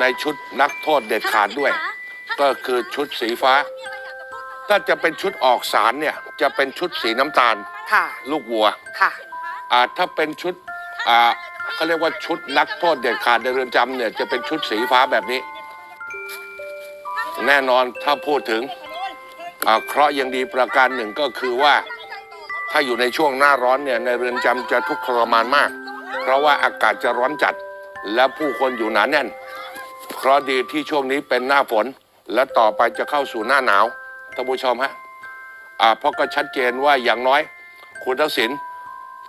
ในชุดนักโทษเด็ดขาดด้วย ก็คือชุดสีฟ้า ถ้าจะเป็นชุดออกสารเนี่ยจะเป็นชุดสีน้ำตาล ค่ะ ลูกวัวค่ะ อ่าถ้าเป็นชุดอ่าเขาเรียกว่าชุดนักโทษเด็ดขาดในเรือนจำเนี่ยจะเป็นชุดสีฟ้าแบบนี้ แน่นอนถ้าพูดถึงอ่าเคราะห์ยังดีประการหนึ่งก็คือว่า ถ้าอยู่ในช่วงหน้าร้อนเนี่ยในเรือนจำจะทุกข์ทรมานมาก เพราะว่าอากาศจะร้อนจัดและผู้คนอยู่หนาแน่นเพ ราะดีที่ช่วงนี้เป็นหน้าฝน และต่อไปจะเข้าสู่หน้าหนาวท่านผู้ชมฮะอ่าเพราะก็ชัดเจนว่าอย่างน้อย คุณทักษิณ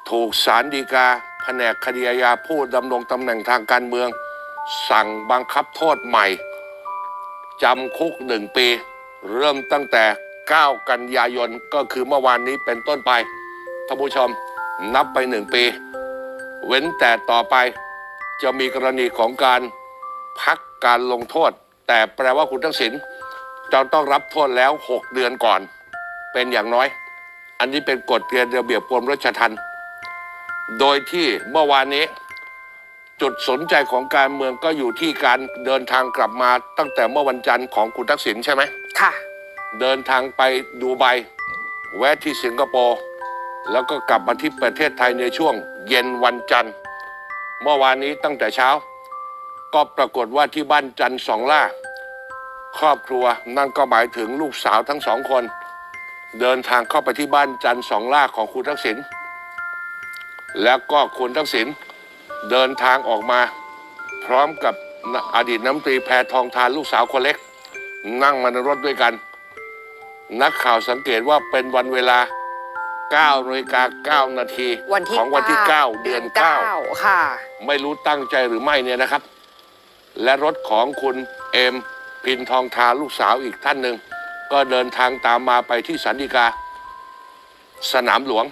ถูกสารดีกาแผนกคดีอาญาผู้ดำรงตำแหน่งทางการเมือง สั่งบังคับโทษใหม่จำคุกหนึ่งปี เริ่มตั้งแต่ 9 กันยายนก็คือเมื่อวานนี้เป็นต้นไปท่านผู้ชมนับไปหนึ่งปี เว้นแต่ต่อไปจะมีกรณีของการพัก การลงโทษ แต่แปลว่าคุณทักษิณจะต้องรับโทษแล้ว 6 เดือนก่อน เป็นอย่างน้อย อันนี้เป็นกฎเกณฑ์ระเบียบกรมราชทัณฑ์โดยที่เมื่อวานนี้ จุดสนใจของการเมืองก็อยู่ที่การเดินทางกลับมาตั้งแต่เมื่อวันจันทร์ของคุณทักษิณใช่ไหมค่ะ เดินทางไปดูไบแวะที่สิงคโปร์แล้วก็กลับมาที่ประเทศไทยในช่วง เย็นวันจันทร์ เมื่อวานนี้ตั้งแต่เช้า ก็ปรากฏว่าที่บ้านจันทร์สองล่า ครอบครัวนั่นก็หมายถึงลูกสาวทั้งสองคน เดินทางเข้าไปที่บ้านจันทร์สองล่าของคุณทักษิณแล้วก็คุณทักษิณเดินทางออกมา พร้อมกับอดีตน้ำตรีแพทองทานลูกสาวคนเล็ก นั่งมาในรถด้วยกัน นักข่าวสังเกตว่าเป็นวันเวลา9นาฬิกา9นาทีวันที่ของวันที่เก้า9เดือนเก้าค่ะ9ไม่รู้ตั้งใจหรือไม่เนี่ยนะครับ และรถของคุณเอมพินทองทาลูกสาวอีกท่านหนึ่ง ก็เดินทางตามมาไปที่สันติกา สนามหลวง